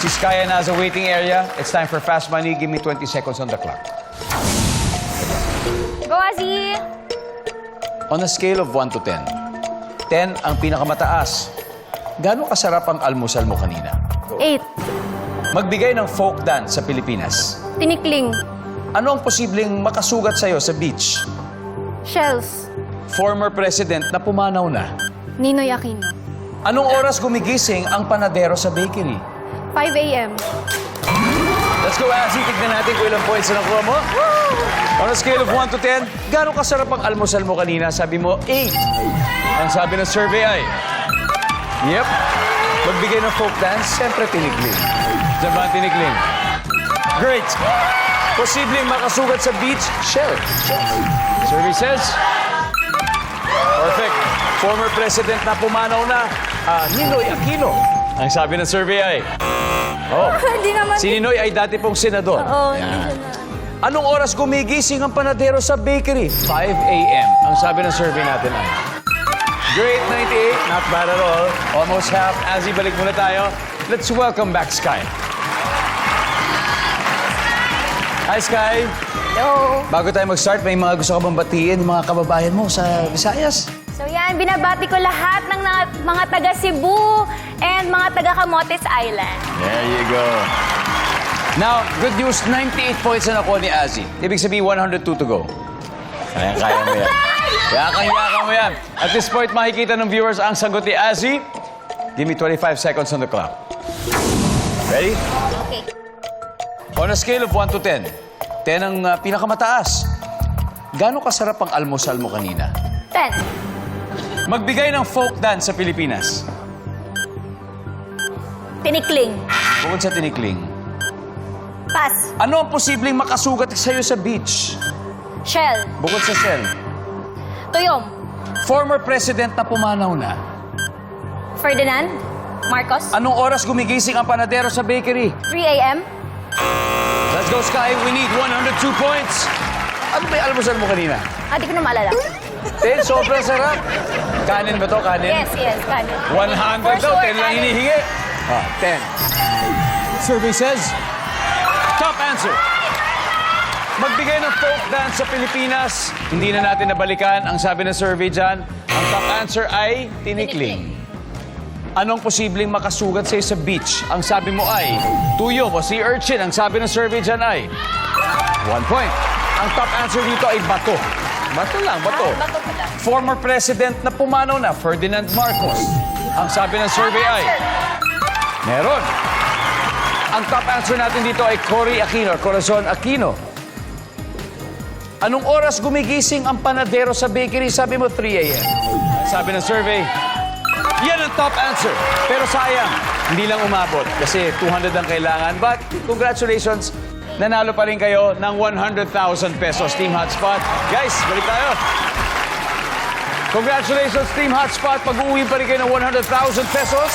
Si Skya nasa waiting area. It's time for fast money. Give me 20 seconds on the clock. Go, Azzy! On a scale of 1 to 10, 10 ang pinakamataas. Gano'ng kasarap ang almusal mo kanina? Eight. Magbigay ng folk dance sa Pilipinas. Tinikling. Ano ang posibleng makasugat sa'yo sa beach? Shells. Former president na pumanaw na. Ninoy Aquino. Anong oras gumigising ang panadero sa bakery? 5 a.m. Let's go, Azzy. Tignan natin kung ilang points na nakuha mo. On a scale of 1 to 10, gano'ng kasarap ang almusal mo kanina? Sabi mo, 8. Ang sabi ng survey ay, Yep. Magbigay ng folk dance, siyempre tinikling. Diyan ba ang tinikling? Great. Posibleng makasugat sa beach, shell. Survey says, Perfect. Former president na pumanaw na, ah, Ninoy Aquino. Ang sabi ng survey ay, Oh, Hindi naman. Si Ninoy ay dati pong senador. Oo, hindi na. Anong oras gumigising ang panadero sa bakery? 5 a.m. Ang sabi ng survey natin ay. Great 98, not bad at all. Almost half. Azzy, balik muna tayo. Let's welcome back Sky. Hi, Sky. Hello. Bago tayo mag-start, may mga gusto ka bang batiin ng mga kababayan mo sa Visayas? So yan, binabati ko lahat ng na- mga taga Cebu and mga taga Camotes Island. There you go. Now, good news, 98 points na nakuha ni Azzy. Ibig sabihin, 102 to go. Kaya, kaya mo yan. Yakang-yaka mo yan. At this point, makikita ng viewers ang sagot ni Azzy. Give me 25 seconds on the clock. Ready? On a scale of 1 to 10, 10 ang uh, pinakamataas. Gano'ng kasarap ang almusal mo kanina? 10. Magbigay ng folk dance sa Pilipinas. Tinikling. Bukod sa tinikling, Pass. ano ang posibleng makasugat sa'yo sa beach? Shell. Bukod sa shell, Tuyom. former president na pumanaw na. Ferdinand. Marcos. Anong oras gumigising ang panadero sa bakery? 3 a.m. Let's go, Sky. We need 102 points. Ano ba yung almusal mo kanina? Ah, di ko na maalala. Ten, sobrang sarap. Kanin ba to? Kanin? Yes, yes. Kanin. 100 For daw. sure, 10 lang hinihingi. Ah, 10. Survey says, top answer. Magbigay ng folk dance sa Pilipinas. Hindi na natin nabalikan. Ang sabi ng survey dyan, ang top answer ay tinikling. Anong posibleng makasugat sa'yo sa beach? Ang sabi mo ay tuyo o sea urchin. Ang sabi ng survey dyan ay one point. Ang top answer dito ay bato. Bato lang, bato. Ah, bato pala. Former president na pumanaw na, Ferdinand Marcos. Ang sabi ng survey ay, meron. Ang top answer natin dito ay Cory Aquino, or Corazon Aquino. Anong oras gumigising ang panadero sa bakery? Sabi mo 3 a.m. Sabi ng survey, yan ang top answer. Pero sayang, hindi lang umabot kasi 200 ang kailangan. But congratulations, nanalo pa rin kayo ng 100,000 pesos Team Hotspot. Guys, balik tayo. Congratulations, Team Hotspot. Pag-uwi pa rin kayo ng 100,000 pesos.